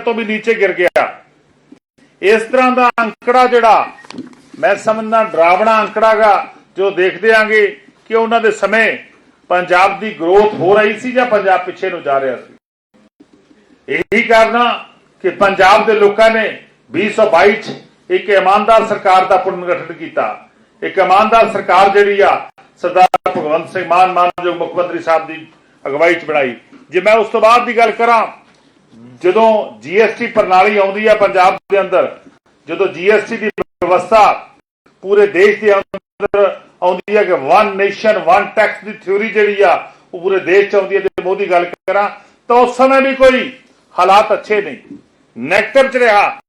ਤੋਂ ਵੀ ਨੀਚੇ ਗਿਰ ਗਿਆ। ਇਸ ਤਰ੍ਹਾਂ ਦਾ ਅੰਕੜਾ ਜਿਹੜਾ, ਮੈਂ ਸਮਝਦਾ ਡਰਾਵਣਾ ਅੰਕੜਾ ਗਾ ਜੋ ਦੇਖਦੇ ਆਂਗੇ ਕਿ ਉਹਨਾਂ ਦੇ ਸਮੇਂ ਪੰਜਾਬ ਦੀ ਗਰੋਥ ਹੋ ਰਹੀ ਸੀ ਜਾਂ ਪੰਜਾਬ ਪਿੱਛੇ ਨੂੰ ਜਾ ਰਿਹਾ ਸੀ। ਇਹੀ ਕਾਰਨ ਕਿ ਪੰਜਾਬ ਦੇ ਲੋਕਾਂ ਨੇ 2022 ਚ ਇੱਕ ਇਮਾਨਦਾਰ ਸਰਕਾਰ ਦਾ ਪੁਨਰਗਠਨ ਕੀਤਾ। ਇੱਕ ਇਮਾਨਦਾਰ ਸਰਕਾਰ ਜਿਹੜੀ ਆ, ਸਰਦਾਰ ਭਗਵੰਤ ਸਿੰਘ ਮਾਨ ਮਾਨਯੋਗ ਮੁੱਖ ਮੰਤਰੀ ਸਾਹਿਬ ਦੀ ਅਗਵਾਈ ਚ ਬਣਾਈ। ਜੇ ਮੈਂ ਉਸ ਤੋਂ ਬਾਅਦ ਦੀ ਗੱਲ ਕਰਾਂ ਜਦੋਂ ਜੀਐਸਟੀ ਪ੍ਰਣਾਲੀ ਆਉਂਦੀ ਹੈ ਪੰਜਾਬ ਦੇ ਅੰਦਰ, ਜਦੋਂ ਜੀਐਸਟੀ ਦੀ ਵਿਵਸਥਾ ਪੂਰੇ ਦੇਸ਼ ਦੇ ਅੰਦਰ ਆਉਂਦੀ ਹੈ ਕਿ ਵਨ ਨੇਸ਼ਨ ਵਨ ਟੈਕਸ ਦੀ ਥਿਉਰੀ ਜਿਹੜੀ ਆ, ਉਹ ਪੂਰੇ ਦੇਸ਼ ਚ ਆਉਂਦੀ ਹੈ ਤੇ ਮੋਦੀ ਗੱਲ ਕਰਾਂ, ਤਾਂ ਉਸ ਸਮੇਂ ਵੀ ਕੋਈ ਹਾਲਾਤ ਅੱਛੇ ਨਹੀਂ। ਨੈਗੇਟਿਵ ਚ ਰਿਹਾ।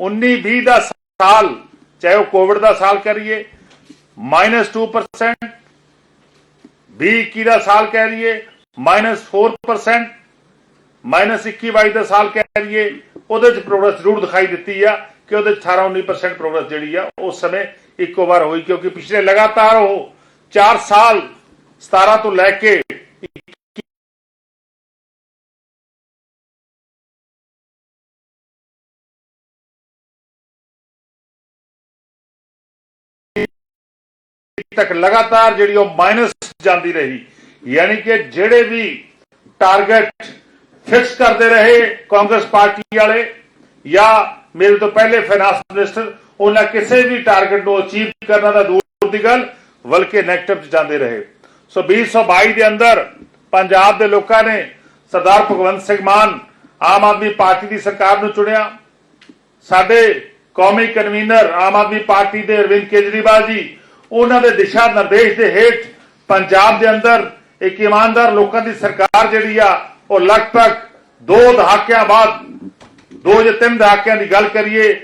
19 20 ਦਾ ਸਾਲ, ਚਾਹੇ ਉਹ ਕੋਵਿਡ ਦਾ ਸਾਲ ਕਰੀਏ -2% 20 21 ਦਾ ਸਾਲ ਕਹਿ ਲਈਏ -4% ਮਾਈਨਸ 21 22 ਦਾ ਸਾਲ ਕਹਿ ਲਈਏ ਉਹਦੇ ਚ ਪ੍ਰੋਗਰੈਸ ਜ਼ਰੂਰ ਦਿਖਾਈ ਦਿੱਤੀ ਆ ਕਿ ਉਹਦੇ 'ਚ 18 19% ਪ੍ਰੋਗਰੈਸ ਜਿਹੜੀ ਆ ਉਸ ਸਮੇਂ ਇੱਕੋ ਵਾਰ ਹੋਈ ਕਿਉਂਕਿ ਪਿਛਲੇ ਲਗਾਤਾਰ ਉਹ 4 ਸਾਲ 17 ਤੋਂ ਲੈ ਕੇ ਤੱਕ ਲਗਾਤਾਰ ਜਿਹੜੀ ਉਹ ਮਾਈਨਸ ਜਾਂਦੀ ਰਹੀ ਯਾਨੀ ਕਿ ਜਿਹੜੇ ਵੀ ਟਾਰਗੇਟ ਫਿਕਸ ਕਰਦੇ ਰਹੇ ਕਾਂਗਰਸ ਪਾਰਟੀ ਵਾਲੇ ਜਾਂ ਮੇਰੇ ਤੋਂ ਪਹਿਲੇ ਫਾਈਨਾਂਸ ਮਿਨਿਸਟਰ ਉਹਨਾਂ ਕਿਸੇ ਵੀ ਟਾਰਗੇਟ ਨੂੰ ਅਚੀਵ ਕਰਨਾ ਦਾ ਦੂਰ ਦੀ ਗੱਲ, ਬਲਕਿ ਨੈਗੇਟਿਵ ਚ ਜਾਂਦੇ ਰਹੇ। ਸੋ 2022 ਦੇ ਅੰਦਰ ਪੰਜਾਬ ਦੇ ਲੋਕਾਂ ਨੇ ਸਰਦਾਰ ਭਗਵੰਤ ਸਿੰਘ ਮਾਨ ਆਮ ਆਦਮੀ ਪਾਰਟੀ ਦੀ ਸਰਕਾਰ ਨੂੰ ਚੁਣਿਆ। ਸਾਡੇ ਕੌਮੀ ਕਨਵੀਨਰ ਆਮ ਆਦਮੀ ਪਾਰਟੀ ਦੇ ਅਰਵਿੰਦ ਕੇਜਰੀਵਾਲ ਜੀ, ਉਹਨਾਂ ਦੇ ਦਿਸ਼ਾ ਨਿਰਦੇਸ਼ ਦੇ ਹੇਠ ਪੰਜਾਬ ਦੇ ਅੰਦਰ ਇੱਕ ਇਮਾਨਦਾਰ ਲੋਕਾਂ ਦੀ ਸਰਕਾਰ ਜਿਹੜੀ ਆ ਉਹ ਲਗਭਗ ਦੋ ਦਹਾਕਿਆਂ ਬਾਅਦ, ਦੋ ਜਾਂ ਤਿੰਨ ਦਹਾਕਿਆਂ ਦੀ ਗੱਲ ਕਰੀਏ,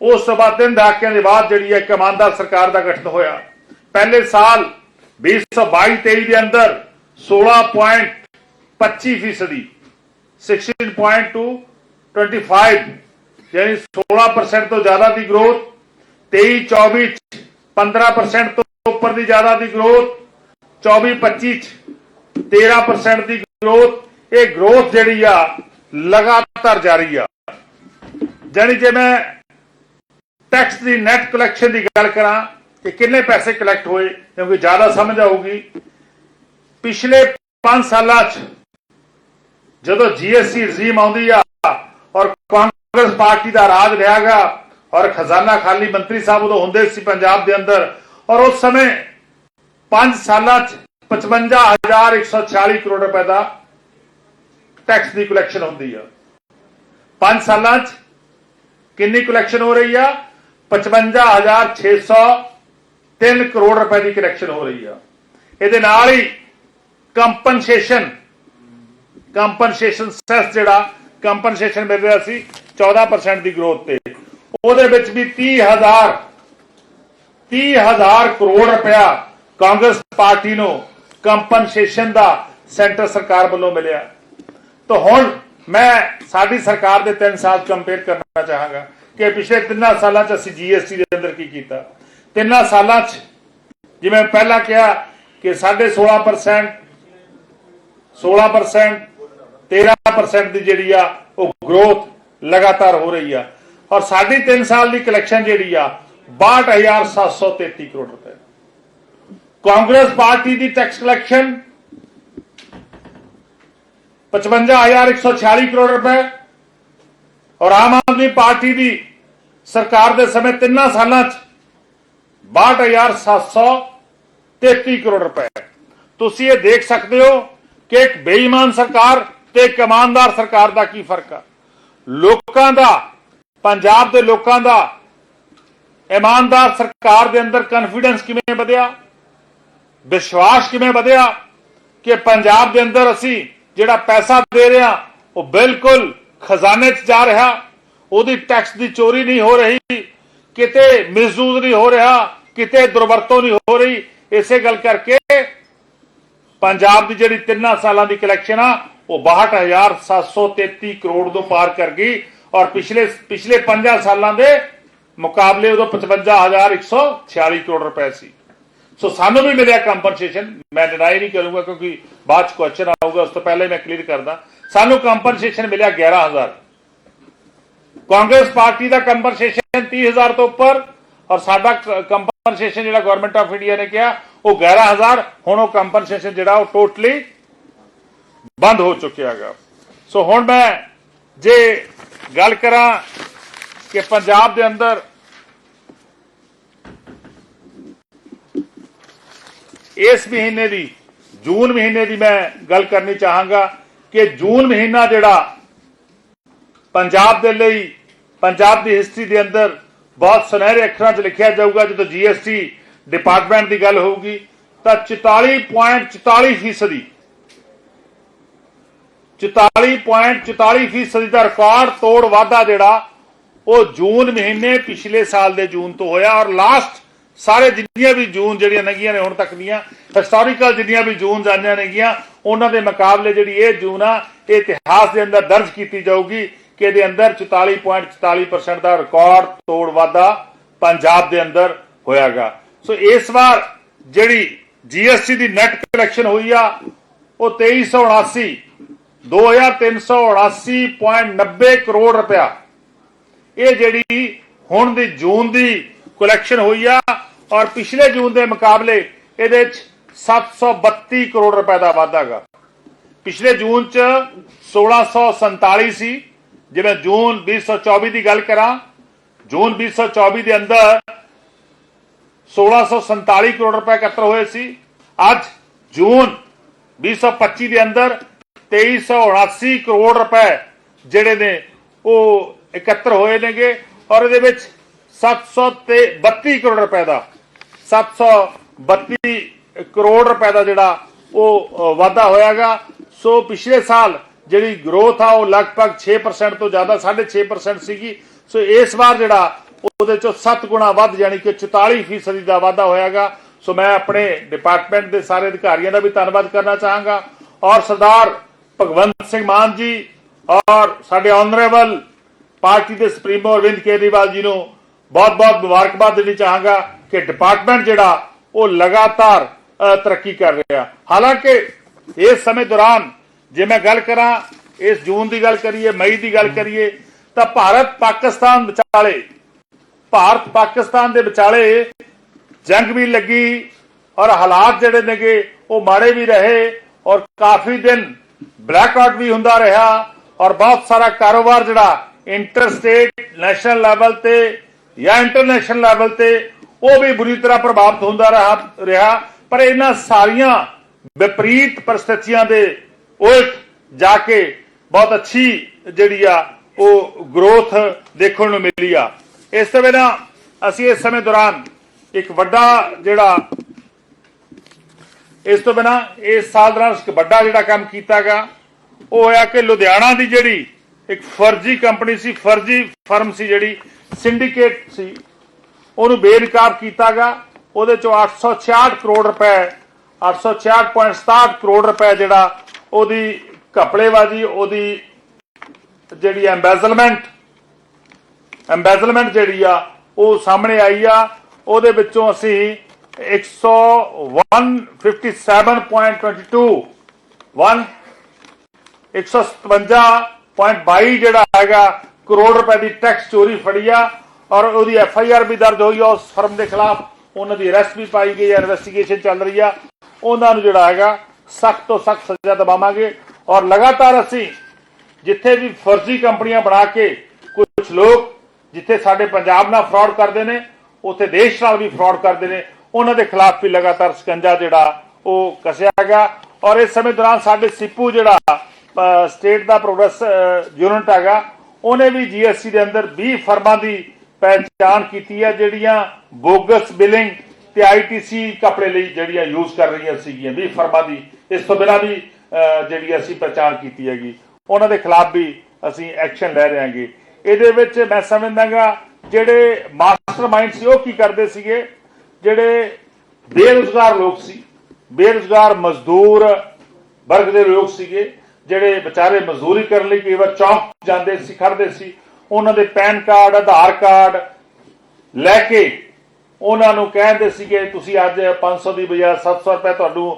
ਉਸ ਤੋਂ ਬਾਅਦ ਤਿੰਨ ਦਹਾਕਿਆਂ ਦੇ ਬਾਅਦ ਜਿਹੜੀ ਹੈ ਇੱਕ ਸਰਕਾਰ ਦਾ ਗਠਨ ਹੋਇਆ। ਪਹਿਲੇ ਸਾਲ 2022 23 ਦੇ ਅੰਦਰ 16.25 ਫੀਸਦੀ 16.2 25 ਯਾਨੀ 16% ਤੋਂ ਜ਼ਿਆਦਾ ਦੀ ਗਰੋਥ 23 24 ਚ 15% ਤੋਂ ਉੱਪਰ ਦੀ ਜ਼ਿਆਦਾ ਦੀ ਗਰੋਥ 24 25 ਚ 13% ਦੀ ਗਰੋਥ ਇਹ ਗਰੋਥ ਜਿਹੜੀ ਆ, ਲਗਾਤਾਰ ਜਾਰੀ ਆ। ਜਾਨੀ ਜੇ ਮੈਂ ਟੈਕਸ ਦੀ ਨੈਟ ਕਲੈਕਸ਼ਨ ਦੀ ਗੱਲ ਕਰਾਂ ਕਿ ਕਿੰਨੇ ਪੈਸੇ ਕਲੈਕਟ ਹੋਏ, ਕਿਉਂਕਿ ਜ਼ਿਆਦਾ ਸਮਝ ਆਊਗੀ। ਪਿਛਲੇ 5 ਸਾਲਾਂ 'ਚ ਜਦੋਂ ਜੀਐਸਟੀ ਰਜੀਮ ਆਉਂਦੀ ਆ ਔਰ ਕਾਂਗਰਸ ਪਾਰਟੀ ਦਾ ਰਾਜ ਰਿਹਾਗਾ ਔਰ ਖਜ਼ਾਨਾ ਖਾਲੀ ਮੰਤਰੀ ਸਾਹਿਬ ਉਦੋਂ ਹੁੰਦੇ ਸੀ ਪੰਜਾਬ ਦੇ ਅੰਦਰ, ਔਰ ਉਸ ਸਮੇਂ 5 ਸਾਲਾਂ 'ਚ 55146 ਕਰੋੜ ਰੁਪਏ ਦਾ ਟੈਕਸ ਦੀ ਕਲੈਕਸ਼ਨ ਹੁੰਦੀ ਆ। 5 ਸਾਲਾਂ 'ਚ ਕਿੰਨੀ ਕਲੈਕਸ਼ਨ ਹੋ ਰਹੀ ਆ? 55603 ਕਰੋੜ ਰੁਪਏ ਦੀ ਕਲੈਕਸ਼ਨ ਹੋ ਰਹੀ ਆ। ਇਹਦੇ ਨਾਲ ਹੀ ਕੰਪਨਸੇਸ਼ਨ ਕੰਪਨਸੇਸ਼ਨ ਸੈਸ ਜਿਹੜਾ ਕੰਪਨਸੇਸ਼ਨ ਮਿਲ ਰਿਹਾ ਸੀ 14% ਦੀ ਗਰੋਥ ਤੇ। ਉਹਦੇ ਵਿੱਚ ਵੀ 30000 30000 ਕਰੋੜ ਰੁਪਇਆ ਕਾਂਗਰਸ ਪਾਰਟੀ ਨੂੰ ਕੰਪਨਸੇਸ਼ਨ ਦਾ ਸੈਂਟਰ ਸਰਕਾਰ ਵੱਲੋਂ ਮਿਲਿਆ। ਤਾਂ ਹੁਣ ਮੈਂ ਸਾਡੀ ਸਰਕਾਰ ਦੇ 3 ਸਾਲ ਕੰਪੇਅਰ ਕਰਨਾ ਚਾਹਾਂਗਾ ਕਿ ਪਿਛਲੇ 3 ਸਾਲਾਂ 'ਚ ਅਸੀਂ ਜੀਐਸਟੀ ਦੇ ਅੰਦਰ ਕੀ ਕੀਤਾ। 3 ਸਾਲਾਂ 'ਚ ਜਿਵੇਂ ਪਹਿਲਾਂ ਕਿਹਾ ਕਿ 16.5% 16% 13% ਦੀ ਜਿਹੜੀ ਆ ਉਹ ਗਰੋਥ ਲਗਾਤਾਰ ਹੋ ਰਹੀ ਆ। ਔਰ ਸਾਡੀ 3 ਸਾਲ ਦੀ ਕਲੈਕਸ਼ਨ ਜਿਹੜੀ ਆ 62733 ਕਰੋੜ ਰੁਪਏ। ਕਾਂਗਰਸ ਪਾਰਟੀ ਦੀ ਟੈਕਸ ਕਲੈਕਸ਼ਨ 55146 ਕਰੋੜ ਰੁਪਏ। ਔਰ ਆਮ ਆਦਮੀ ਪਾਰਟੀ ਦੀ ਸਰਕਾਰ ਦੇ ਸਮੇਂ ਤਿੰਨਾਂ ਸਾਲਾਂ 'ਚ 62733 ਕਰੋੜ ਰੁਪਏ। ਤੁਸੀਂ ਇਹ ਦੇਖ ਸਕਦੇ ਹੋ ਕਿ ਇੱਕ ਬੇਈਮਾਨ ਸਰਕਾਰ ਤੇ ਇੱਕ ਇਮਾਨਦਾਰ ਸਰਕਾਰ ਦਾ ਕੀ ਫ਼ਰਕ ਆ। ਲੋਕਾਂ ਦਾ, ਪੰਜਾਬ ਦੇ ਲੋਕਾਂ ਦਾ ਇਮਾਨਦਾਰ ਸਰਕਾਰ ਦੇ ਅੰਦਰ ਕੌਨਫੀਡੈਂਸ ਕਿਵੇਂ ਵਧਿਆ? ਵਿਸ਼ਵਾਸ ਕਿਵੇਂ ਵਧਿਆ ਕਿ ਪੰਜਾਬ ਦੇ ਅੰਦਰ ਅਸੀਂ ਜਿਹੜਾ ਪੈਸਾ ਦੇ ਰਿਹਾ, ਉਹ ਬਿਲਕੁਲ ਖਜ਼ਾਨੇ 'ਚ ਜਾ ਰਿਹਾ। ਉਹਦੀ ਟੈਕਸ ਦੀ ਚੋਰੀ ਨਹੀਂ ਹੋ ਰਹੀ, ਕਿਤੇ ਮਿਸਯੂਜ਼ ਨਹੀਂ ਹੋ ਰਿਹਾ, ਕਿਤੇ ਦੁਰਵਰਤੋਂ ਨਹੀਂ ਹੋ ਰਹੀ। ਇਸੇ ਗੱਲ ਕਰਕੇ ਪੰਜਾਬ ਦੀ ਜਿਹੜੀ ਤਿੰਨਾਂ ਸਾਲਾਂ ਦੀ ਕਲੈਕਸ਼ਨ ਆ, ਉਹ 62733 ਕਰੋੜ ਤੋਂ ਪਾਰ ਕਰ ਗਈ ਔਰ ਪਿਛਲੇ ਪਿਛਲੇ 5 ਸਾਲਾਂ ਦੇ ਮੁਕਾਬਲੇ ਉਦੋਂ 55146 ਕਰੋੜ ਰੁਪਏ ਸੀ। ਸੋ ਸਾਨੂੰ ਵੀ ਮਿਲਿਆ ਕੰਪਨਸੇਸ਼ਨ ਮੈਂ ਡਿਨਾਈ ਨਹੀਂ ਕਰੂੰਗਾ ਕਿਉਂਕਿ ਬਾਅਦ ਚ ਕੁਐਸਚਨ ਆਊਗਾ, ਉਸ ਤੋਂ ਪਹਿਲੇ ਮੈਂ ਕਲੀਅਰ ਕਰਦਾ। ਸਾਨੂੰ ਕੰਪਨਸੇਸ਼ਨ ਮਿਲਿਆ 11000 ਕਾਂਗਰਸ ਪਾਰਟੀ ਦਾ ਕੰਪਨਸੇਸ਼ਨ 30000 ਤੋਂ ਉੱਪਰ ਔਰ ਸਾਡਾ ਕੰਪਨਸੇਸ਼ਨ ਜਿਹੜਾ ਗਵਰਨਮੈਂਟ ਆਫ ਇੰਡੀਆ ਨੇ ਕਿਹਾ, ਉਹ 11000 ਹੁਣ ਉਹ ਕੰਪਨਸੇਸ਼ਨ ਜਿਹੜਾ ਉਹ ਟੋਟਲੀ ਬੰਦ ਹੋ ਚੁੱਕਿਆ ਹੈਗਾ। ਸੋ ਹੁਣ ਮੈਂ ਜੇ ਗੱਲ ਕਰਾਂ ਕਿ ਪੰਜਾਬ ਦੇ ਅੰਦਰ ਇਸ ਮਹੀਨੇ ਦੀ, ਜੂਨ ਮਹੀਨੇ ਦੀ ਮੈਂ ਗੱਲ ਕਰਨੀ ਚਾਹਾਂਗਾ ਕਿ ਜੂਨ ਮਹੀਨਾ ਜਿਹੜਾ ਪੰਜਾਬ ਦੇ ਲਈ, ਪੰਜਾਬ ਦੀ ਹਿਸਟਰੀ ਦੇ ਅੰਦਰ ਬਹੁਤ ਸੁਨਹਿਰੇ ਅੱਖਰਾਂ 'ਚ ਲਿਖਿਆ ਜਾਊਗਾ, ਜਦੋਂ ਜੀਐਸਟੀ ਡਿਪਾਰਟਮੈਂਟ ਦੀ ਗੱਲ ਹੋਊਗੀ, ਤਾਂ 44.44 ਫੀਸਦੀ 44.44 ਫੀਸਦੀ ਦਾ ਰਿਕਾਰਡ ਤੋੜ ਵਾਧਾ ਜਿਹੜਾ ਉਹ ਜੂਨ ਮਹੀਨੇ ਪਿਛਲੇ ਸਾਲ ਦੇ ਜੂਨ ਤੋਂ ਹੋਇਆ ਔਰ ਲਾਸਟ ਸਾਰੇ ਜਿੰਨੀਆਂ ਵੀ ਜੂਨ ਜਿਹੜੀਆਂ ਨਗੀਆਂ ਨੇ ਹੁਣ ਤੱਕ ਦੀਆਂ ਹਿਸਟੋਰੀਕਲ ਜਿੰਨੀਆਂ ਵੀ ਜੂਨ ਜਾਣੀਆਂ ਨੇਗੀਆਂ, ਉਹਨਾਂ ਦੇ ਮੁਕਾਬਲੇ ਜਿਹੜੀ ਇਹ ਜੂਨ ਆ, ਇਹ ਇਤਿਹਾਸ ਦੇ ਅੰਦਰ ਦਰਜ ਕੀਤੀ ਜਾਊਗੀ ਕਿ ਇਹਦੇ ਅੰਦਰ 44.44% ਦਾ ਰਿਕਾਰਡ ਤੋੜ ਵਾਧਾ ਪੰਜਾਬ ਦੇ ਅੰਦਰ ਹੋਇਆਗਾ। ਸੋ ਇਸ ਵਾਰ ਜਿਹੜੀ ਜੀਐਸਟੀ ਦੀ ਨੈਟ ਕਲੈਕਸ਼ਨ ਹੋਈ ਆ, ਉਹ 2379 2379.90 ਕਰੋੜ ਰੁਪਇਆ। ਇਹ ਜਿਹੜੀ ਹੁਣ ਦੀ ਜੂਨ ਦੀ ਕਲੈਕਸ਼ਨ ਹੋਈ ਆ ਔਰ ਪਿਛਲੇ ਜੂਨ ਦੇ ਮੁਕਾਬਲੇ ਇਹਦੇ ਵਿੱਚ 732 ਕਰੋੜ ਰੁਪਏ ਦਾ ਵਾਧਾਗਾ ਪਿਛਲੇ ਜੂਨ ਚ 1647 ਸੀ ਜਿਵੇਂ ਜੂਨ 2024 ਦੀ ਗੱਲ ਕਰਾਂ, ਜੂਨ 2024 ਦੇ ਅੰਦਰ 1647 ਕਰੋੜ ਰੁਪਏ ਇਕੱਤਰ ਹੋਏ ਸੀ। ਅੱਜ ਜੂਨ 2025 ਦੇ ਅੰਦਰ 2379 ਕਰੋੜ ਰੁਪਏ ਜਿਹੜੇ ਨੇ ਉਹ ਇਕੱਤਰ ਹੋਏ ਨੇਗੇ। ਔਰ ਇਹਦੇ ਵਿੱਚ 732 ਕਰੋੜ ਰੁਪਏ ਦਾ। 732 ਕਰੋੜ ਰੁਪਏ ਦਾ ਜਿਹੜਾ ਉਹ ਵਾਧਾ ਹੋਇਆਗਾ। ਸੋ ਪਿਛਲੇ ਸਾਲ ਜਿਹੜੀ ਗਰੋਥ ਆ, ਉਹ ਲਗਭਗ 6% ਤੋਂ ਜ਼ਿਆਦਾ 6.5% ਸੀਗੀ। ਸੋ ਇਸ ਵਾਰ ਜਿਹੜਾ ਉਹਦੇ ਚੋਂ 7 ਗੁਣਾ ਵੱਧ, ਯਾਨੀ ਕਿ 44% ਦਾ ਵਾਧਾ ਹੋਇਆਗਾ। ਸੋ ਮੈਂ ਆਪਣੇ ਡਿਪਾਰਟਮੈਂਟ ਦੇ ਸਾਰੇ ਅਧਿਕਾਰੀਆਂ ਦਾ ਵੀ ਧੰਨਵਾਦ ਕਰਨਾ ਚਾਹਾਂਗਾ। ਔਰ ਸਰਦਾਰ ਭਗਵੰਤ ਸਿੰਘ ਮਾਨ ਜੀ ਔਰ ਸਾਡੇ ਆਨਰੇਬਲ ਪਾਰਟੀ ਦੇ ਸੁਪਰੀਮੋ ਅਰਵਿੰਦ ਕੇਜਰੀਵਾਲ ਜੀ ਨੂੰ ਬਹੁਤ-ਬਹੁਤ ਮੁਬਾਰਕਬਾਦ ਦੇਣੀ ਚਾਹਾਂਗਾ ਕਿ ਡਿਪਾਰਟਮੈਂਟ ਜਿਹੜਾ ਉਹ ਲਗਾਤਾਰ ਤਰੱਕੀ ਕਰ ਰਿਹਾ। ਹਾਲਾਂਕਿ ਇਸ ਸਮੇਂ ਦੌਰਾਨ ਜੇ ਮੈਂ ਗੱਲ ਕਰਾਂ, ਇਸ ਜੂਨ ਦੀ ਗੱਲ ਕਰੀਏ, ਮਈ ਦੀ ਗੱਲ ਕਰੀਏ, ਤਾਂ ਭਾਰਤ ਪਾਕਿਸਤਾਨ ਵਿਚਾਲੇ, ਭਾਰਤ ਪਾਕਿਸਤਾਨ ਦੇ ਵਿਚਾਲੇ ਜੰਗ ਵੀ ਲੱਗੀ ਔਰ ਹਾਲਾਤ ਜਿਹੜੇ ਨੇਗੇ ਉਹ ਮਾੜੇ ਵੀ ਰਹੇ ਔਰ ਕਾਫੀ ਦਿਨ ਬਲੈਕਆਊਟ ਵੀ ਹੁੰਦਾ ਰਿਹਾ ਔਰ ਬਹੁਤ ਸਾਰਾ ਕਾਰੋਬਾਰ ਜਿਹੜਾ ਇੰਟਰਸਟੇਟ ਨੈਸ਼ਨਲ ਲੈਵਲ ਤੇ ਜਾਂ ਇੰਟਰਨੈਸ਼ਨਲ ਲੈਵਲ ਤੇ ਉਹ ਵੀ ਬੁਰੀ ਤਰ੍ਹਾਂ ਪ੍ਰਭਾਵਿਤ ਹੁੰਦਾ ਰਹਾ, ਰਿਹਾ, ਪਰ ਇਹਨਾਂ ਸਾਰੀਆਂ ਵਿਪਰੀਤ ਪਰਿਸਥਿਤੀਆਂ ਦੇ ਉਲਟ ਜਾ ਕੇ ਬਹੁਤ ਅੱਛੀ ਜਿਹੜੀ ਆ ਉਹ ਗਰੋਥ ਦੇਖਣ ਨੂੰ ਮਿਲੀ ਆ। ਇਸ ਤੋਂ ਬਿਨਾਂ ਅਸੀਂ ਇਸ ਸਮੇਂ ਦੌਰਾਨ ਇੱਕ ਵੱਡਾ ਜਿਹੜਾ ਇਸ ਤੋਂ ਬਿਨਾਂ ਇਸ ਸਾਲ ਦੌਰਾਨ ਇੱਕ ਵੱਡਾ ਜਿਹੜਾ ਕੰਮ ਕੀਤਾਗਾ ਉਹ ਹੋਇਆ ਕਿ ਲੁਧਿਆਣਾ ਦੀ ਜਿਹੜੀ ਇੱਕ ਫਰਜ਼ੀ ਕੰਪਨੀ ਸੀ, ਫਰਜ਼ੀ ਫਰਮ ਸੀ ਜਿਹੜੀ ਸਿੰਡੀਕੇਟ ਸੀ। ਉਹਨੂੰ ਬੇਨਕਾਬ ਕੀਤਾ ਕੀਤਾਗਾ, ਉਹਦੇ ਚੋਂ 866 ਕਰੋੜ ਰੁਪਏ 866.67 ਕਰੋੜ ਰੁਪਏ ਜਿਹੜਾ ਉਹਦੀ ਘਪਲੇਬਾਜ਼ੀ, ਉਹਦੀ ਜਿਹੜੀ ਐਮਬੈਜ਼ਲਮੈਂਟ ਐਮਬੈਜ਼ਲਮੈਂਟ ਜਿਹੜੀ ਆ, ਉਹ ਸਾਹਮਣੇ ਆਈ ਆ। ਉਹਦੇ ਵਿੱਚੋਂ ਅਸੀਂ 157.22 1 157.22 ਜਿਹੜਾ ਹੈਗਾ ਕਰੋੜ ਰੁਪਏ ਦੀ ਟੈਕਸ ਚੋਰੀ ਫੜੀ ਆ ਔਰ ਉਹਦੀ ਐਫ ਆਈ ਆਰ ਵੀ ਦਰਜ ਹੋਈ ਆ, ਉਸ ਫਰਮ ਦੇ ਖਿਲਾਫ ਉਹਨਾਂ ਦੀ ਅਰੈਸਟ ਵੀ ਪਾਈ ਗਈ ਹੈ ਇਨਵੈਸਟੀਗੇਸ਼ਨ ਚੱਲ ਰਹੀ ਆ। ਉਹਨਾਂ ਨੂੰ ਜਿਹੜਾ ਹੈਗਾ ਸਖਤ ਤੋਂ ਸਖਤ ਸਜ਼ਾ ਦਿਵਾਵਾਂਗੇ ਔਰ ਲਗਾਤਾਰ ਅਸੀਂ ਜਿੱਥੇ ਵੀ ਫਰਜ਼ੀ ਕੰਪਨੀਆਂ ਬਣਾ ਕੇ ਕੁਝ ਲੋਕ ਜਿੱਥੇ ਸਾਡੇ ਪੰਜਾਬ ਨਾਲ ਫਰਾਡ ਕਰਦੇ ਨੇ, ਉੱਥੇ ਦੇਸ਼ ਨਾਲ ਵੀ ਫਰਾਡ ਕਰਦੇ ਨੇ, ਉਹਨਾਂ ਦੇ ਖਿਲਾਫ ਵੀ ਲਗਾਤਾਰ ਸਕੰਜਾ ਜਿਹੜਾ ਉਹ ਕਸਿਆ ਹੈਗਾ ਔਰ ਇਸ ਸਮੇਂ ਦੌਰਾਨ ਸਾਡੇ ਸਿੱਪੂ ਜਿਹੜਾ ਸਟੇਟ ਦਾ ਪ੍ਰੋਗਰੈਸ ਯੂਨਿਟ ਹੈਗਾ ਉਹਨੇ ਵੀ ਜੀਐਸਟੀ ਦੇ ਅੰਦਰ 20 ਫਰਮਾਂ ਦੀ ਪਹਿਚਾਣ ਕੀਤੀ ਹੈ, ਜਿਹੜੀਆਂ ਬੋਗਸ ਬਿਲਿੰਗ ਤੇ ਆਈਟੀਸੀ ਕਪੜੇ ਲਈ ਜਿਹੜੀਆਂ ਯੂਜ਼ ਕਰ ਰਹੀਆਂ ਸੀਗੀਆਂ। 20 ਫਰਮਾਂ ਦੀ, ਇਸ ਤੋਂ ਬਿਨਾਂ ਵੀ ਜਿਹੜੀ ਅਸੀਂ ਪਹਿਚਾਣ ਕੀਤੀ ਹੈਗੀ। ਉਹਨਾਂ ਦੇ ਖਿਲਾਫ ਵੀ ਅਸੀਂ ਐਕਸ਼ਨ ਲੈ ਰਹੇ ਹਾਂਗੇ। ਇਹਦੇ ਵਿੱਚ ਮੈਂ ਸਮਝਦਾਗਾ, ਜਿਹੜੇ ਮਾਸਟਰਮਾਈਂਡ ਸੀ, ਉਹ ਕੀ ਕਰਦੇ ਸੀਗੇ? ਜਿਹੜੇ ਬੇਰੁਜ਼ਗਾਰ ਲੋਕ ਸੀ, ਬੇਰੁਜ਼ਗਾਰ ਮਜ਼ਦੂਰ ਵਰਗ ਦੇ ਲੋਕ ਸੀਗੇ ਜਿਹੜੇ ਵਿਚਾਰੇ ਮਜ਼ਦੂਰੀ ਕਰਨ ਲਈ ਕਈ ਵਾਰ ਚੌਂਕ ਜਾਂਦੇ ਸੀ ਖੜਦੇ ਸੀ, ਉਹਨਾਂ ਦੇ ਪੈਨ ਕਾਰਡ, ਆਧਾਰ ਕਾਰਡ ਲੈ ਕੇ ਉਹਨਾਂ ਨੂੰ ਕਹਿੰਦੇ ਸੀਗੇ, ਤੁਸੀਂ ਅੱਜ 500 ਦੀ ਬਜਾਏ 700 ਰੁਪਏ ਤੁਹਾਨੂੰ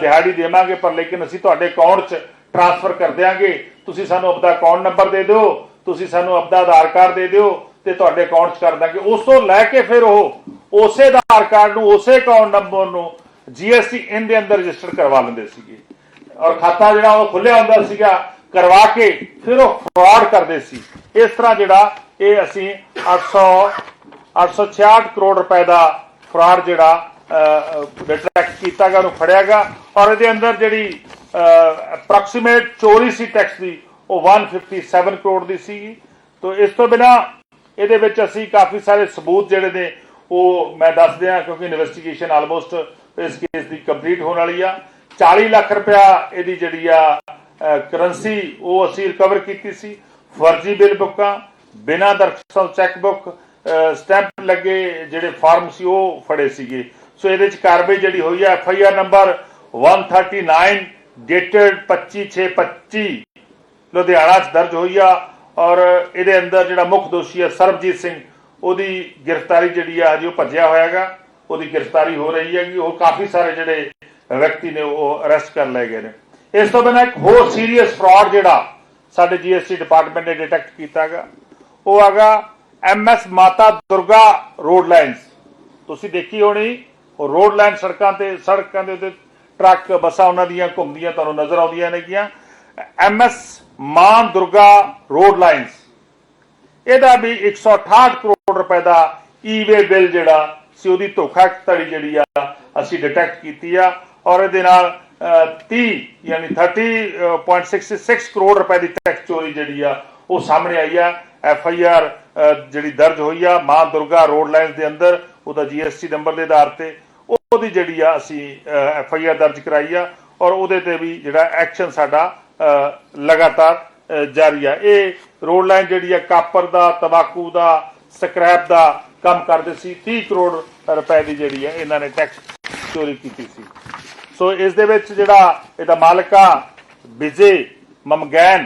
ਦਿਹਾੜੀ ਦੇਵਾਂਗੇ, ਪਰ ਲੇਕਿਨ ਅਸੀਂ ਤੁਹਾਡੇ ਅਕਾਊਂਟ 'ਚ ਟ੍ਰਾਂਸਫਰ ਕਰ ਦਿਆਂਗੇ। ਤੁਸੀਂ ਸਾਨੂੰ ਆਪਦਾ ਅਕਾਊਂਟ ਨੰਬਰ ਦੇ ਦਿਓ, ਤੁਸੀਂ ਸਾਨੂੰ ਆਪਦਾ ਆਧਾਰ ਕਾਰਡ ਦੇ ਦਿਓ ਤੇ ਤੁਹਾਡੇ ਅਕਾਊਂਟ 'ਚ ਕਰ ਦਾਂਗੇ ਉਸ ਤੋਂ ਲੈ ਕੇ ਫਿਰ ਉਹ ਉਸੇ ਆਧਾਰ ਕਾਰਡ ਨੂੰ, ਉਸੇ ਅਕਾਊਂਟ ਨੰਬਰ ਨੂੰ GST ਇਨ ਦੇ ਅੰਦਰ ਰਜਿਸਟਰ ਕਰਵਾ ਲੈਂਦੇ ਸੀਗੇ। ਔਰ ਖਾਤਾ ਜਿਹੜਾ ਉਹ ਖੁੱਲਿਆ ਹੁੰਦਾ ਸੀਗਾ, ਕਰਵਾ ਕੇ ਫਿਰ ਉਹ ਫਰਾਡ ਕਰਦੇ ਸੀ। ਇਸ ਤਰ੍ਹਾਂ ਜਿਹੜਾ ਇਹ ਅਸੀਂ 800 866 ਕਰੋੜ ਰੁਪਏ ਦਾ ਫਰਾਡ ਜਿਹੜਾ ਡਿਟੈਕਟ ਕੀਤਾਗਾ, ਉਹਨੂੰ ਫੜਿਆਗਾ। ਔਰ ਇਹਦੇ ਅੰਦਰ ਜਿਹੜੀ ਅਪਰੋਕਸੀਮੇਟ ਚੋਰੀ ਸੀ ਟੈਕਸ ਦੀ, ਉਹ 157 ਕਰੋੜ ਦੀ ਸੀਗੀ। ਤੋਂ ਇਸ ਤੋਂ ਬਿਨਾ ਇਹਦੇ ਵਿੱਚ ਅਸੀਂ ਕਾਫੀ ਸਾਰੇ ਸਬੂਤ ਜਿਹੜੇ ਨੇ, ਉਹ ਮੈਂ ਦੱਸ ਦਿਆਂ, ਕਿਉਂਕਿ ਇਨਵੈਸਟੀਗੇਸ਼ਨ ਆਲਮੋਸਟ ਇਸ ਕੇਸ ਦੀ ਕੰਪਲੀਟ ਹੋਣ ਵਾਲੀ ਆ। 40 ਲੱਖ ਰੁਪਇਆ ਇਹਦੀ ਜਿਹੜੀ ਆ ਕਰੰਸੀ ਉਹ ਅਸੀਂ ਰਿਕਵਰ ਕੀਤੀ ਸੀ। ਫਰਜ਼ੀ ਬਿੱਲ ਬੁੱਕਾਂ, ਬਿਨਾਂ ਦਰਖਸਤ ਚੈੱਕ ਬੁੱਕ ਸਟੈਂਪ ਲੱਗੇ ਜਿਹੜੇ ਫਾਰਮ ਸੀ, ਉਹ ਫੜੇ ਸੀਗੇ। ਸੋ ਇਹਦੇ ਚ ਕਾਰਵਾਈ ਜਿਹੜੀ ਹੋਈ ਹੈ F I R number 139 dated 25625 Ludhiana ਚ ਦਰਜ ਹੋਈ ਆ। ਔਰ ਇਹਦੇ ਅੰਦਰ ਜਿਹੜਾ ਮੁੱਖ ਦੋਸ਼ੀ ਹੈ ਸਰਬਜੀਤ ਸਿੰਘ, ਉਹਦੀ ਗ੍ਰਿਫਤਾਰੀ ਜਿਹੜੀ ਆ ਜੀ ਉਹ ਭੱਜਿਆ ਹੋਇਆਗਾ। ਉਹਦੀ ਗ੍ਰਿਫਤਾਰੀ ਹੋ ਰਹੀ ਹੈਗੀ। ਉਹ ਕਾਫੀ ਸਾਰੇ ਜਿਹੜੇ ਵਿਅਕਤੀ ਨੇ ਉਹ ਅਰੈਸਟ ਕਰ ਲਏ ਗਏ ਨੇ। ਇਸ ਤੋਂ ਬਿਨਾਂ ਇੱਕ ਹੋਰ ਸੀਰੀਅਸ ਫਰਾਡ ਜਿਹੜਾ ਸਾਡੇ ਜੀਐਸਟੀ ਡਿਪਾਰਟਮੈਂਟ ਨੇ ਡਿਟੈਕਟ ਕੀਤਾਗਾ ਉਹ ਹੈਗਾ ਐਮਐਸ ਮਾਤਾ ਦੁਰਗਾ ਰੋਡ ਲਾਈਨਸ ਤੁਸੀਂ ਦੇਖੀ ਹੋਣੀ, ਉਹ ਰੋਡ ਲਾਈਨ ਸੜਕਾਂ ਤੇ, ਸੜਕਾਂ ਦੇ ਉੱਤੇ ਟਰੱਕ, ਬੱਸਾਂ ਉਹਨਾਂ ਦੀਆਂ ਘੁੰਮਦੀਆਂ, ਤੁਹਾਨੂੰ ਨਜ਼ਰ ਆਉਂਦੀਆਂ ਨੇਗੀਆਂ ਐਮਐਸ ਮਾਂ ਦੁਰਗਾ ਰੋਡ ਲਾਈਨਸ ਇਹਦਾ ਵੀ 168 ਕਰੋੜ ਰੁਪਏ ਦਾ ਈਵੇ ਬਿੱਲ ਜਿਹੜਾ ਸੀ, ਉਹਦੀ ਧੋਖਾ ਧੜੀ ਜਿਹੜੀ ਆ, ਅਸੀਂ ਡਿਟੈਕਟ ਕੀਤੀ ਆ। ਔਰ ਇਹਦੇ ਨਾਲ ਅਹ, 30 ਯਾਨੀ 30.66 ਕਰੋੜ ਰੁਪਏ ਦੀ ਟੈਕਸ ਚੋਰੀ ਜਿਹੜੀ ਆ ਉਹ ਸਾਹਮਣੇ ਆਈ ਆ। ਐਫ ਆਈ ਆਰ ਜਿਹੜੀ ਦਰਜ ਹੋਈ ਆ ਮਾਂ ਦੁਰਗਾ ਰੋਡ ਲਾਈਨਸ ਦੇ ਅੰਦਰ ਉਹਦਾ ਜੀਐਸਟੀ ਨੰਬਰ ਦੇ ਆਧਾਰ ਤੇ ਉਹਦੀ ਜਿਹੜੀ ਆ ਅਸੀਂ ਐਫ ਆਈ ਆਰ ਦਰਜ ਕਰਾਈ ਆ ਔਰ ਉਹਦੇ ਤੇ ਵੀ ਜਿਹੜਾ ਐਕਸ਼ਨ ਸਾਡਾ ਲਗਾਤਾਰ ਜਾਰੀ ਆ। ਇਹ ਰੋਡ ਲਾਈਨ ਜਿਹੜੀ ਆ ਕਾਪਰ ਦਾ ਤਬਾਕੂ ਦਾ ਸਕ੍ਰੈਪ ਦਾ ਕੰਮ ਕਰਦੇ ਸੀ 30 ਕਰੋੜ ਰੁਪਏ ਦੀ ਜਿਹੜੀ ਆ ਇਹਨਾਂ ਨੇ ਟੈਕਸ ਚੋਰੀ ਕੀਤੀ ਸੀ। ਸੋ ਇਸ ਦੇ ਵਿੱਚ ਜਿਹੜਾ ਇਹਦਾ ਮਾਲਕ ਆ ਵਿਜੇ ਮਮਗੈਨ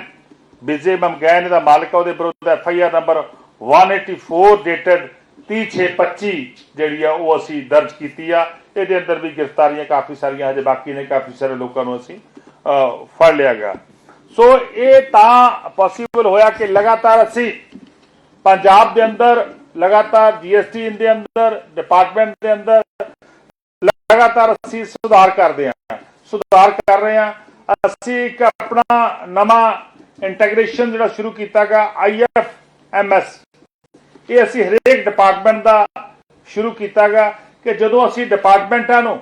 ਵਿਜੇ ਮਮਗੈਨ ਦਾ ਮਾਲਕ ਆ, ਉਹਦੇ ਵਿਰੁੱਧ F I R number 184 dated 30625 ਜਿਹੜੀ ਆ, ਉਹ ਅਸੀਂ ਦਰਜ ਕੀਤੀ ਆ। ਇਹਦੇ ਅੰਦਰ ਵੀ ਗ੍ਰਿਫਤਾਰੀਆਂ ਕਾਫੀ ਸਾਰੀਆਂ, ਹਜੇ ਬਾਕੀ ਨੇ ਕਾਫੀ ਸਾਰੇ ਲੋਕਾਂ ਨੂੰ ਅਸੀਂ ਫੜ ਲਿਆ ਗਿਆ। ਸੋ ਇਹ ਤਾਂ ਪੋਸੀਬਲ ਹੋਇਆ ਕਿ ਲਗਾਤਾਰ ਅਸੀਂ ਪੰਜਾਬ ਦੇ ਅੰਦਰ, ਲਗਾਤਾਰ ਜੀਐਸਟੀ ਦੇ ਅੰਦਰ ਡਿਪਾਰਟਮੈਂਟ ਦੇ ਅੰਦਰ ਲਗਾਤਾਰ ਅਸੀਂ ਸੁਧਾਰ ਕਰਦੇ ਹਾਂ। ਸੁਧਾਰ ਕਰ ਰਹੇ ਹਾਂ। ਅਸੀਂ ਇੱਕ ਆਪਣਾ ਨਵਾਂ ਇੰਟੀਗ੍ਰੇਸ਼ਨ ਜਿਹੜਾ ਸ਼ੁਰੂ ਕੀਤਾਗਾ ਆਈਐਫਐਮਐਸ ਇਹ ਅਸੀਂ ਹਰੇਕ ਡਿਪਾਰਟਮੈਂਟ ਦਾ ਸ਼ੁਰੂ ਕੀਤਾਗਾ ਕਿ ਜਦੋਂ ਅਸੀਂ ਡਿਪਾਰਟਮੈਂਟਾਂ ਨੂੰ,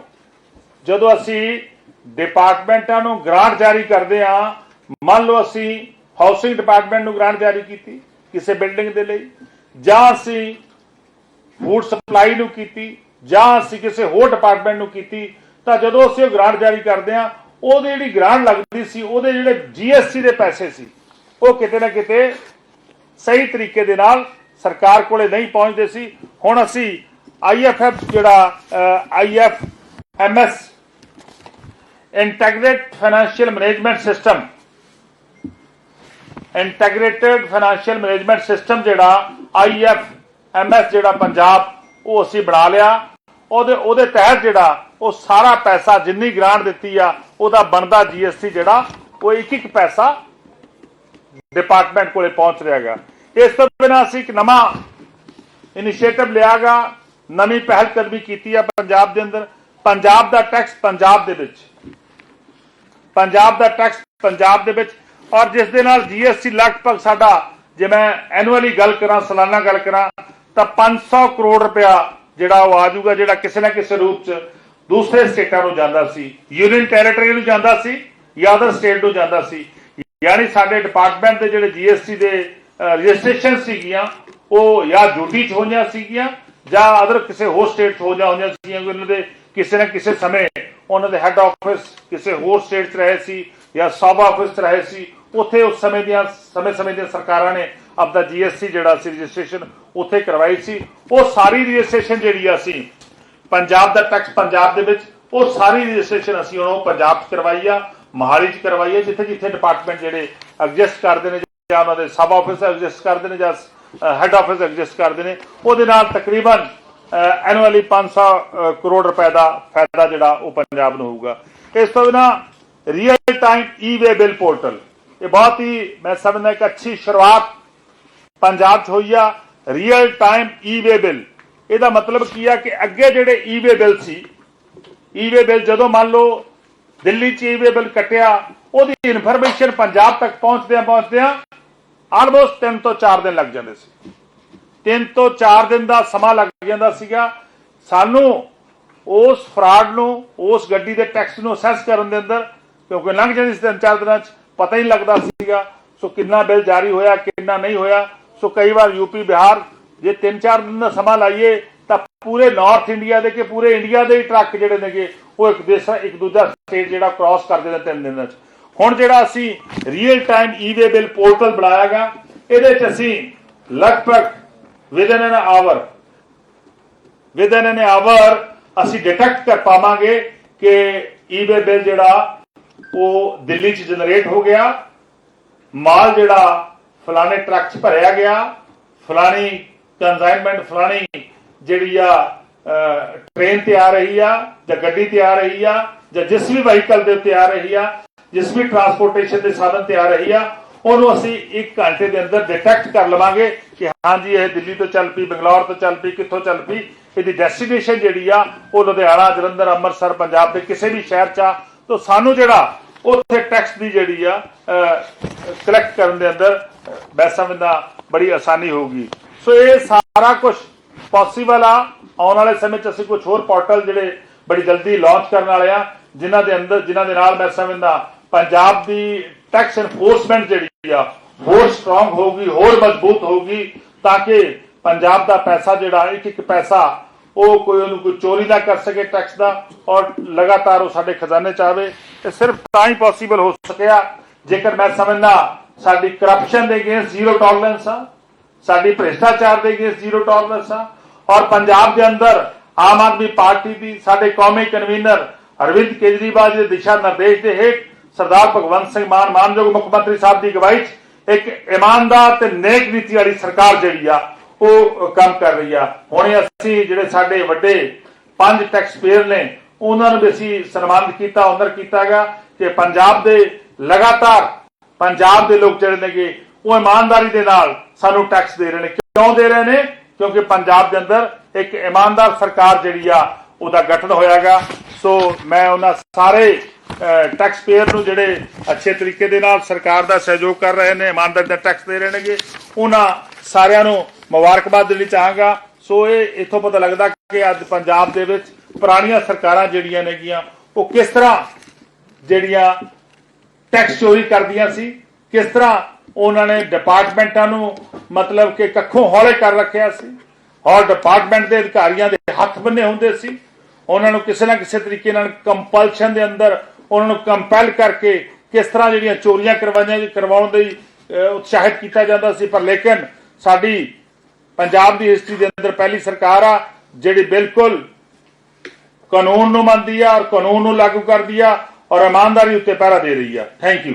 ਜਦੋਂ ਅਸੀਂ ਡਿਪਾਰਟਮੈਂਟਾਂ ਨੂੰ ਗ੍ਰਾਂਟ ਜਾਰੀ ਕਰਦੇ ਹਾਂ, ਮੰਨ ਲਓ ਅਸੀਂ ਹਾਊਸਿੰਗ ਡਿਪਾਰਟਮੈਂਟ ਨੂੰ ਗ੍ਰਾਂਟ ਜਾਰੀ ਕੀਤੀ ਕਿਸੇ ਬਿਲਡਿੰਗ ਦੇ ਲਈ, ਜਾਂ ਅਸੀਂ ਫੂਡ ਸਪਲਾਈ ਨੂੰ ਕੀਤੀ ਜਾਂ ਅਸੀਂ ਕਿਸੇ ਹੋਰ ਡਿਪਾਰਟਮੈਂਟ ਨੂੰ ਕੀਤੀ, ਤਾਂ ਜਦੋਂ ਅਸੀਂ ਉਹ ਗ੍ਰਾਂਟ ਜਾਰੀ ਕਰਦੇ ਹਾਂ, ਉਹਦੀ ਜਿਹੜੀ ਗ੍ਰਾਂਟ ਲੱਗਦੀ ਸੀ, ਉਹਦੇ ਜਿਹੜੇ ਜੀਐਸਟੀ ਦੇ ਪੈਸੇ ਸੀ, ਉਹ ਕਿਤੇ ਨਾ ਕਿਤੇ ਸਹੀ ਤਰੀਕੇ ਦੇ ਨਾਲ ਸਰਕਾਰ ਕੋਲੇ ਨਹੀਂ ਪਹੁੰਚਦੇ ਸੀ। ਹੁਣ ਅਸੀਂ ਆਈਐਫਐਫ ਜਿਹੜਾ IFMS integrate financial management system integrated financial management system ਜਿਹੜਾ ਆਈਐਫਐਮਐਸ ਜਿਹੜਾ ਪੰਜਾਬ, ਉਹ ਅਸੀਂ ਬਣਾ ਲਿਆ। ਉਹਦੇ ਉਹਦੇ ਤਹਿਤ ਜਿਹੜਾ ਉਹ ਸਾਰਾ ਪੈਸਾ ਜਿੰਨੀ ਗ੍ਰਾਂਟ ਦਿੱਤੀ ਆ, ਉਹਦਾ ਬਣਦਾ ਜੀਐਸਟੀ ਜਿਹੜਾ, ਉਹ ਇੱਕ ਇੱਕ ਪੈਸਾ ਡਿਪਾਰਟਮੈਂਟ ਕੋਲੇ ਪਹੁੰਚ ਰਿਹਾਗਾ ਇਸ ਤੋਂ ਬਿਨਾਂ ਅਸੀਂ ਇੱਕ ਨਵਾਂ ਇਨੀਸ਼ੀਏਟਿਵ ਲਿਆਗਾ, ਨਵੀਂ ਪਹਿਲ ਕਦਮੀ ਕੀਤੀ ਆ ਪੰਜਾਬ ਦੇ ਅੰਦਰ। ਪੰਜਾਬ ਦਾ ਟੈਕਸ ਪੰਜਾਬ ਦੇ ਵਿੱਚ। ਪੰਜਾਬ ਦਾ ਟੈਕਸ ਪੰਜਾਬ ਦੇ ਵਿੱਚ ਔਰ ਜਿਸ ਦੇ ਨਾਲ ਜੀਐਸਟੀ ਲਗਭਗ ਸਾਡਾ, ਜੇ ਮੈਂ ਐਨੂਅਲੀ ਗੱਲ ਕਰਾਂ, ਸਾਲਾਨਾ ਗੱਲ ਕਰਾਂ, ਤਾਂ 500 ਕਰੋੜ ਰੁਪਇਆ ਜਿਹੜਾ ਉਹ ਆ ਜਿਹੜਾ ਕਿਸੇ ਨਾ ਕਿਸੇ ਰੂਪ ਚ ਦੂਸਰੇ ਸਟੇਟਾਂ ਨੂੰ ਜਾਂਦਾ ਸੀ ਯੂਨੀਅਨ ਟੈਰੀਟਰੀ ਨੂੰ ਜਾਂਦਾ ਸੀ ਜਾਂ ਅਦਰ ਸਟੇਟ ਨੂੰ ਜਾਂਦਾ ਸੀ। ਯਾਨੀ ਸਾਡੇ ਡਿਪਾਰਟਮੈਂਟ ਦੇ ਜਿਹੜੇ ਜੀਐਸਟੀ ਦੇ ਰਜਿਸਟ੍ਰੇਸ਼ਨ ਸੀਗੀਆਂ, ਉਹ ਜਾਂ ਡਿਊਟੀ ਚ ਹੋਈਆਂ ਸੀਗੀਆਂ ਜਾਂ ਅਦਰ ਕਿਸੇ ਹੋਰ ਸਟੇਟ ਹੋ ਜਾ ਹੋਈਆਂ ਸੀਗੀਆਂ ਉਹਨਾਂ ਦੇ ਕਿਸੇ ਨਾ ਕਿਸੇ ਸਮੇਂ ਉਹਨਾਂ ਦੇ ਹੈੱਡ ਆਫਿਸ ਕਿਸੇ ਹੋਰ ਸਟੇਟ 'ਚ ਰਹੇ ਸੀ ਜਾਂ ਸਬ ਆਫਿਸ 'ਚ ਰਹੇ ਸੀ, ਉੱਥੇ ਉਸ ਸਮੇਂ ਦੀਆਂ, ਸਮੇਂ-ਸਮੇਂ ਦੀਆਂ ਸਰਕਾਰਾਂ ਨੇ ਆਪਦਾ ਜੀਐਸਟੀ ਜਿਹੜਾ ਸੀ ਰਜਿਸਟ੍ਰੇਸ਼ਨ ਉੱਥੇ ਕਰਵਾਈ ਸੀ। ਉਹ ਸਾਰੀ ਰਜਿਸਟ੍ਰੇਸ਼ਨ ਜਿਹੜੀ ਆ ਅਸੀਂ ਪੰਜਾਬ ਦਾ ਟੈਕਸ ਪੰਜਾਬ ਦੇ ਵਿੱਚ ਉਹ ਸਾਰੀ ਰਜਿਸਟ੍ਰੇਸ਼ਨ ਅਸੀਂ ਉਹਨੂੰ ਪੰਜਾਬ 'ਚ ਕਰਵਾਈ ਆ ਮੋਹਾਲੀ 'ਚ ਕਰਵਾਈ ਆ ਜਿੱਥੇ ਜਿੱਥੇ ਡਿਪਾਰਟਮੈਂਟ ਜਿਹੜੇ ਐਗਜ਼ਿਸਟ ਕਰਦੇ ਨੇ ਜਾਂ ਉਹਨਾਂ ਦੇ ਸਬ ਆਫਿਸ ਐਗਜ਼ਿਸਟ ਕਰਦੇ ਨੇ ਜਾਂ ਹੈੱਡ ਆਫਿਸ ਐਗਜ਼ਿਸਟ ਕਰਦੇ ਨੇ। ਉਹਦੇ ਨਾਲ ਤਕਰੀਬਨ ਐਨੂਅਲੀ 500 ਅਹ, ਕਰੋੜ ਰੁਪਏ ਦਾ ਫਾਇਦਾ ਜਿਹੜਾ ਉਹ ਪੰਜਾਬ ਨੂੰ ਹੋਊਗਾ। ਇਸ ਤੋਂ ਬਿਨਾ real time e way bill portal ਇਹ ਬਹੁਤ ਹੀ ਮੈਂ ਸਮਝਦਾ ਇੱਕ ਅੱਛੀ ਸ਼ੁਰੂਆਤ ਪੰਜਾਬ 'ਚ ਹੋਈ ਆ ਰੀਅਲ ਟਾਈਮ ਈ-ਵੇ ਬਿੱਲ ਇਹਦਾ ਮਤਲਬ ਕੀ ਆ ਕਿ ਅੱਗੇ ਜਿਹੜੇ ਈ-ਵੇ ਬਿੱਲ ਸੀ ਈ-ਵੇ ਬਿੱਲ ਜਦੋਂ ਮੰਨ ਲਓ ਦਿੱਲੀ 'ਚ ਈ-ਵੇ ਬਿੱਲ ਕੱਟਿਆ, ਉਹਦੀ ਇਨਫੋਰਮੇਸ਼ਨ ਪੰਜਾਬ ਤੱਕ ਪਹੁੰਚਦਿਆਂ ਪਹੁੰਚਦਿਆਂ ਆਲਮੋਸਟ 3 ਤੋਂ 4 ਦਿਨ ਲੱਗ ਜਾਂਦੇ ਸੀ। 3 ਤੋਂ 4 ਦਿਨ ਦਾ ਸਮਾਂ ਲੱਗ ਜਾਂਦਾ ਸੀਗਾ। ਸਾਨੂੰ ਉਸ ਫਰਾਡ ਨੂੰ, ਉਸ ਗੱਡੀ ਦੇ ਟੈਕਸ ਨੂੰ ਅਸੈਸ ਕਰਨ ਦੇ ਅੰਦਰ, ਕਿਉਂਕਿ ਲੰਘ ਜਾਂਦੀ ਸੀ ਤਿੰਨ ਚਾਰ ਦਿਨਾਂ 'ਚ, ਪਤਾ ਹੀ ਲੱਗਦਾ ਸੀਗਾ। ਸੋ ਕਿੰਨਾ ਬਿੱਲ ਜਾਰੀ ਹੋਇਆ, ਕਿੰਨਾ ਨਹੀਂ ਹੋਇਆ। ਸੋ ਕਈ ਵਾਰ ਯੂਪੀ, ਬਿਹਾਰ ਜੇ 3-4 ਦਿਨ ਦਾ ਸਮਾਂ ਲਾਈਏ ਤਾਂ ਪੂਰੇ ਨਾਰਥ ਇੰਡੀਆ ਦੇ ਕਿ ਪੂਰੇ ਇੰਡੀਆ ਦੇ ਟਰੱਕ ਜਿਹੜੇ ਨੇਗੇ, ਉਹ ਇੱਕ ਦੇਸਾ ਇੱਕ ਦੂਜਾ ਸਟੇਟ ਜਿਹੜਾ ਕ੍ਰਾਸ ਕਰਦੇ ਨੇ ਤਿੰਨ ਦਿਨਾਂ 'ਚ। ਹੁਣ ਜਿਹੜਾ ਅਸੀਂ real time e way bill portal ਬਣਾਇਆਗਾ ਇਹਦੇ 'ਚ ਅਸੀਂ ਲਗਭਗ within an hour within an hour ਅਸੀਂ ਡਿਟੈਕਟ ਕਰ ਪਾਵਾਂਗੇ ਕਿ ਈ-ਵੇ ਬਿੱਲ ਜਿਹੜਾ ਉਹ ਦਿੱਲੀ 'ਚ ਜਨਰੇਟ ਹੋ ਗਿਆ। ਮਾਲ ਜਿਹੜਾ ਫਲਾਣੇ ਟਰੱਕ 'ਚ ਭਰਿਆ ਗਿਆ। ਫਲਾਣੀ ਕੰਜ਼ਾਈਨਮੈਂਟ ਫਲਾਣੀ ਜਿਹੜੀ ਆ ਟ੍ਰੇਨ ਤੇ ਆ ਰਹੀ ਆ ਜਾਂ ਗੱਡੀ ਤੇ ਆ ਰਹੀ ਆ ਜਾਂ ਜਿਸ ਵੀ ਵਹੀਕਲ ਦੇ ਉੱਤੇ ਆ ਰਹੀ ਆ, ਜਿਸ ਵੀ ਟਰਾਂਸਪੋਰਟੇਸ਼ਨ ਦੇ ਸਾਧਨ ਤੇ ਆ ਰਹੀ ਆ, ਉਹਨੂੰ ਅਸੀਂ 1 ਘੰਟੇ ਦੇ ਅੰਦਰ ਡਿਟੈਕਟ ਕਰ ਲਵਾਂਗੇ ਕਿ ਹਾਂਜੀ ਇਹ ਦਿੱਲੀ ਤੋਂ ਚੱਲ ਪਈ, ਬੰਗਲੌਰ ਤੋਂ ਚੱਲ ਪਈ, ਕਿੱਥੋਂ ਚੱਲ ਪਈ। ਇਹਦੀ ਡੈਸਟੀਨੇਸ਼ਨ ਜਿਹੜੀ ਆ, ਉਹ ਲੁਧਿਆਣਾ, ਜਲੰਧਰ, ਅੰਮ੍ਰਿਤਸਰ, ਪੰਜਾਬ ਦੇ ਕਿਸੇ ਵੀ ਸ਼ਹਿਰ 'ਚ ਆ। ਤਾਂ ਸਾਨੂੰ ਜਿਹੜਾ ਉੱਥੇ ਟੈਕਸ ਦੀ ਜਿਹੜੀ ਆ ਕਲੈਕਟ ਕਰਨ ਦੇ ਅੰਦਰ ਅਹ, ਮੈਂ ਬੜੀ ਆਸਾਨੀ ਹੋਊਗੀ। ਸੋ ਇਹ ਸਾਰਾ ਕੁਝ ਪੋਸੀਬਲ ਆ। ਆਉਣ ਵਾਲੇ ਸਮੇਂ 'ਚ ਅਸੀਂ ਕੁਝ ਹੋਰ ਪੋਰਟਲ ਜਿਹੜੇ ਬੜੀ ਜਲਦੀ ਲਾਂਚ ਕਰਨ ਵਾਲੇ ਆ ਜਿਨ੍ਹਾਂ ਦੇ ਅੰਦਰ ਜਿਨ੍ਹਾਂ ਦੇ ਨਾਲ ਮੈਂ ਸਮਝਦਾ ਪੰਜਾਬ ਦੀ ਟੈਕਸ ਇਨਫੋਰਸਮੈਂਟ ਜਿਹੜੀ ਆ ਹੋਰ ਸਟਰੋਂਗ ਹੋਊਗੀ ਹੋਰ ਮਜ਼ਬੂਤ ਹੋਊਗੀ ਤਾਂ ਕਿ ਪੰਜਾਬ ਦਾ ਪੈਸਾ ਜਿਹੜਾ ਇੱਕ ਇੱਕ ਪੈਸਾ ਉਹ ਕੋਈ ਉਹਨੂੰ ਕੋਈ ਚੋਰੀ ਨਾ ਕਰ ਸਕੇ ਟੈਕਸ ਦਾ ਔਰ ਲਗਾਤਾਰ ਉਹ ਸਾਡੇ ਖਜ਼ਾਨੇ ਚ ਆਵੇ ਇਹ ਸਿਰਫ ਤਾਂ ਹੀ ਪੋਸੀਬਲ ਹੋ ਸਕਿਆ ਜੇਕਰ ਮੈਂ ਸਮਝਦਾ ਸਾਡੀ ਕਰਪਸ਼ਨ ਦੇ ਅਗੇਂਸਟ ਜ਼ੀਰੋ ਟੋਲਰੈਂਸ ਆ, ਸਾਡੀ ਭ੍ਰਿਸ਼ਟਾਚਾਰ ਦੇ ਅਗੇਂਸਟ ਜ਼ੀਰੋ ਟੋਲਰੈਂਸ ਆ, ਔਰ ਪੰਜਾਬ ਦੇ ਅੰਦਰ ਆਮ ਆਦਮੀ ਪਾਰਟੀ ਦੀ ਸਾਡੇ ਕੌਮੀ ਕਨਵੀਨਰ ਅਰਵਿੰਦ ਕੇਜਰੀਵਾਲ ਦੇ ਦਿਸ਼ਾ ਨਿਰਦੇਸ਼ ਦੇ ਹੇਠ ਸਰਦਾਰ ਭਗਵੰਤ ਸਿੰਘ ਮਾਨ ਮਾਨਯੋਗ ਮੁੱਖ ਮੰਤਰੀ ਸਾਹਿਬ ਦੀ ਅਗਵਾਈ 'ਚ ਇੱਕ ਇਮਾਨਦਾਰ ਤੇ ਨੇਕ ਨੀਤੀ ਵਾਲੀ ਸਰਕਾਰ ਜਿਹੜੀ ਆ ਉਹ ਕੰਮ ਕਰ ਰਹੀ ਆ। ਹੁਣ ਅਸੀਂ ਜਿਹੜੇ ਸਾਡੇ ਵੱਡੇ ਪੰਜ ਟੈਕਸ ਪੇਅਰ ਨੇ, ਉਹਨਾਂ ਨੂੰ ਵੀ ਅਸੀਂ ਸਨਮਾਨਿਤ ਕੀਤਾ ਆਨਰ ਕੀਤਾਗਾ ਕਿ ਪੰਜਾਬ ਦੇ ਲਗਾਤਾਰ ਪੰਜਾਬ ਦੇ ਲੋਕ ਜਿਹੜੇ ਨੇਗੇ, ਉਹ ਇਮਾਨਦਾਰੀ ਦੇ ਨਾਲ ਸਾਨੂੰ ਟੈਕਸ ਦੇ ਰਹੇ ਨੇ। ਕਿਉਂ ਦੇ ਰਹੇ ਨੇ? ਕਿਉਂਕਿ ਪੰਜਾਬ ਦੇ ਅੰਦਰ ਇੱਕ ਇਮਾਨਦਾਰ ਸਰਕਾਰ ਜਿਹੜੀ ਆ, ਉਹਦਾ ਗਠਨ ਹੋਇਆਗਾ ਸੋ ਮੈਂ ਉਹਨਾਂ ਸਾਰੇ ਟੈਕਸ ਪੇਅਰ ਨੂੰ ਜਿਹੜੇ ਅੱਛੇ ਤਰੀਕੇ ਦੇ ਨਾਲ ਸਰਕਾਰ ਦਾ ਸਹਿਯੋਗ ਕਰ ਰਹੇ ਨੇ, ਇਮਾਨਦਾਰੀ ਦਾ ਟੈਕਸ ਦੇ ਰਹੇ ਨੇਗੇ, ਉਹਨਾਂ ਸਾਰਿਆਂ ਨੂੰ ਮੁਬਾਰਕਬਾਦ ਦੇਣੀ ਚਾਹਾਂਗਾ। ਸੋ ਇਹ ਇੱਥੋਂ ਪਤਾ ਲੱਗਦਾ ਕਿ ਅੱਜ ਪੰਜਾਬ ਦੇ ਵਿੱਚ ਪੁਰਾਣੀਆਂ ਸਰਕਾਰਾਂ ਜਿਹੜੀਆਂ ਨੇਗੀਆਂ, ਉਹ ਕਿਸ ਤਰ੍ਹਾਂ ਜਿਹੜੀਆਂ ਟੈਕਸ ਚੋਰੀ ਕਰਦੀਆਂ ਸੀ, ਕਿਸ ਤਰ੍ਹਾਂ ਉਹਨਾਂ ਨੇ ਡਿਪਾਰਟਮੈਂਟਾਂ ਨੂੰ ਮਤਲਬ ਕਿ ਕੱਖੋਂ ਹੌਲੇ ਕਰ ਰੱਖਿਆ ਸੀ। ਔਰ ਡਿਪਾਰਟਮੈਂਟ ਦੇ ਅਧਿਕਾਰੀਆਂ ਦੇ ਹੱਥ ਬੰਨੇ ਹੁੰਦੇ ਸੀ। ਉਹਨਾਂ ਨੂੰ ਕਿਸੇ ਨਾ ਕਿਸੇ ਤਰੀਕੇ ਨਾਲ ਕੰਪਲਸ਼ਨ ਦੇ ਅੰਦਰ ਉਹਨਾਂ ਨੂੰ ਕੰਪੈਲ ਕਰਕੇ ਕਿਸ ਤਰ੍ਹਾਂ ਜਿਹੜੀਆਂ ਚੋਰੀਆਂ ਕਰਵਾਈਆਂ, ਕਰਵਾਉਣ ਦੇ ਉਤਸ਼ਾਹਿਤ ਕੀਤਾ ਜਾਂਦਾ ਸੀ। ਪਰ ਲੇਕਿਨ ਸਾਡੀ ਪੰਜਾਬ ਦੀ ਹਿਸਟਰੀ ਦੇ ਅੰਦਰ ਪਹਿਲੀ ਸਰਕਾਰ ਆ, ਜਿਹੜੀ ਬਿਲਕੁਲ ਕਾਨੂੰਨ ਨੂੰ ਮੰਨਦੀ ਆ ਔਰ ਕਾਨੂੰਨ ਨੂੰ ਲਾਗੂ ਕਰਦੀ ਆ ਔਰ ਇਮਾਨਦਾਰੀ ਉੱਤੇ ਪਹਿਰਾ ਦੇ ਰਹੀ ਆ। Thank you